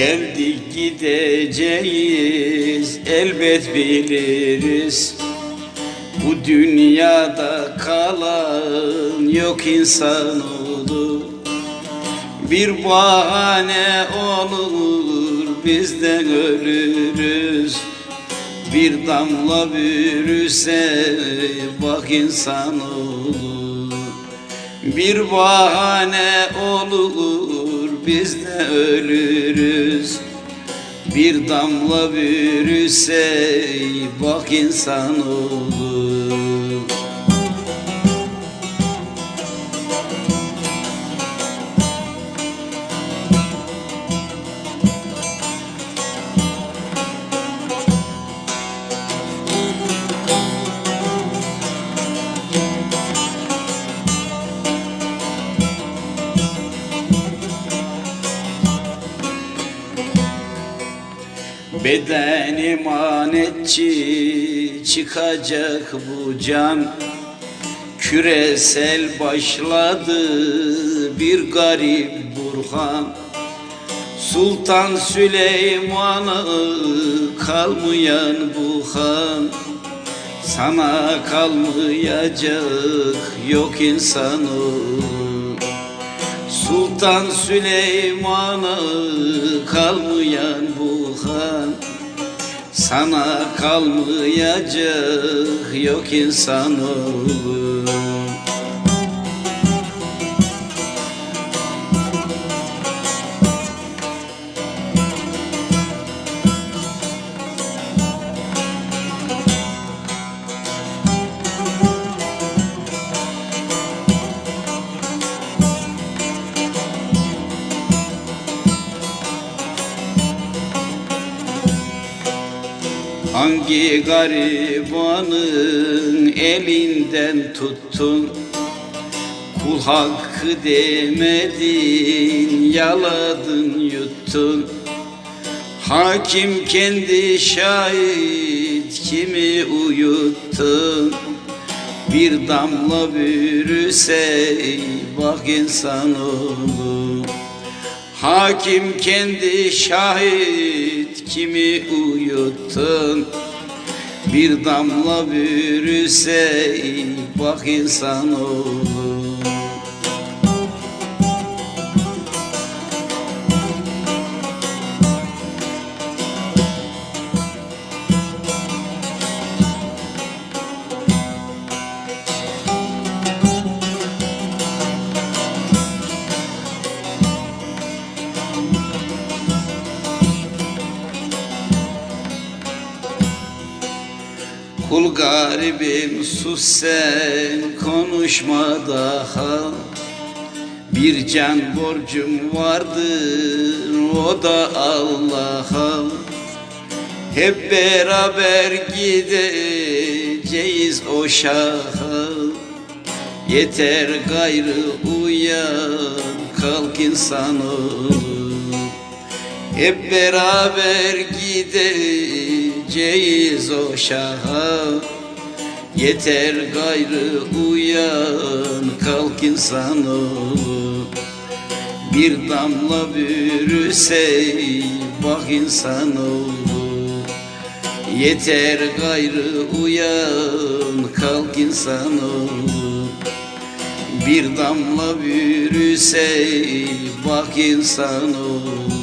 Geldik gideceğiz elbet biliriz. Bu dünyada kalan yok insanoğlu Bir bahane olur bizden ölürüz. Bir damla bürüse bak insanoğlu Bir bahane olur biz de ölürüz. Bir damla bürüse bak insanoğlu Beden emanetçi çıkacak bu can. Küresel başladı bir garip burhan. Sultan Süleyman'a kalmayan bu han. Sana kalmayacak yok insanoğlu Sultan Süleyman'a kalmayan bu han. Sana kalmayacak yok insanoğlu Hangi garibanın elinden tuttun? Kul hakkı demedin yaladın yuttun. Hakim kendi şahit kimi uyuttun? Bir damla bürüse bak insanoğlu Hakim kendi şahit kimi uyuttun? Bir damla bürüse bak insanoğlu Kul garibim sus sen konuşma daha. Bir can borcum vardır o da Allah'a. Hep beraber gideceğiz o şaha. Yeter gayrı uyan kalk insanoğlu hep beraber gideceğiz o şaha. Yeter gayrı uyan kalk insanoğlu Bir damla bürüse bak insanoğlu Yeter gayrı uyan kalk insanoğlu Bir damla bürüse bak insanoğlu